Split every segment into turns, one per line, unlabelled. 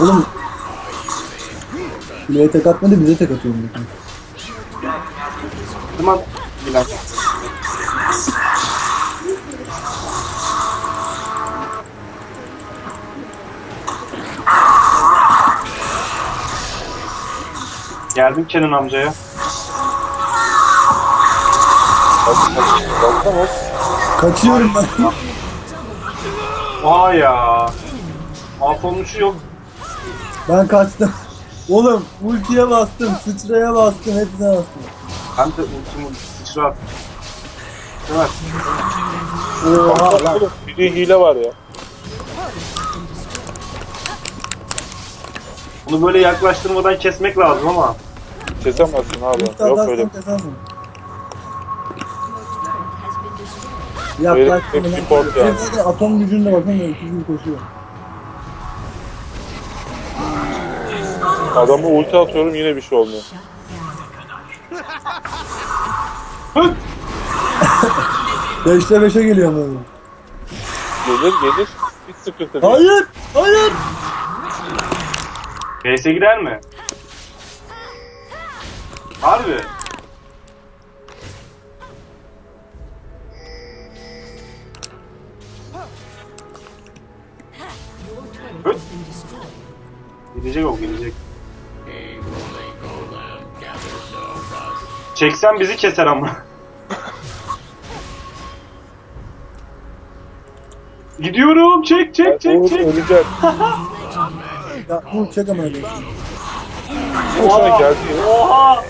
Oğlum Kuleye tek atmadı bize tek atıyor.
Tamam. Dakika. Geldim Kenan amcaya.
Kaçıyorum ben.
Aa ya. Mahvolmuşu yok.
Ben kaçtım. Oğlum ultiye bastım, sıçraya bastım, hepsine bastım.
Ben de ultimi sıçrat. Evet.
Oha lan.
Bir hile var ya.
Bunu böyle yaklaştırmadan kesmek lazım ama.
Kesemezsin abi. Yok öyle. yani.
Herif zaten Atom gücünde bakın ya iki gibi koşuyor.
Adamı ulti atıyorum yine bir şey olmuyor.
Beşte beşe geliyor böyle.
Gelir gelir. Hiç sıkıntı değil.
Hayır! Hayır!
Base'e gider mi? Harbi. Gidecek o gidecek. Çeksen bizi keser ama. Gidiyorum çek çek çek
Uğur
çek.
ölecek.
Ya bu çek ama öyle.
Boşuna geldi ya.
Oha!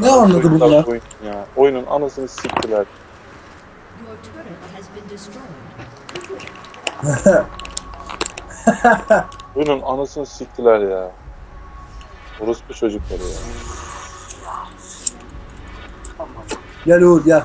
Ne anladı bu ya?
Oyun ya. Oyunun anasını siktiler.
Your turret has been destroyed.
Oyunun anasını siktiler ya. Orospu çocukları ya.
Gel Uğur gel.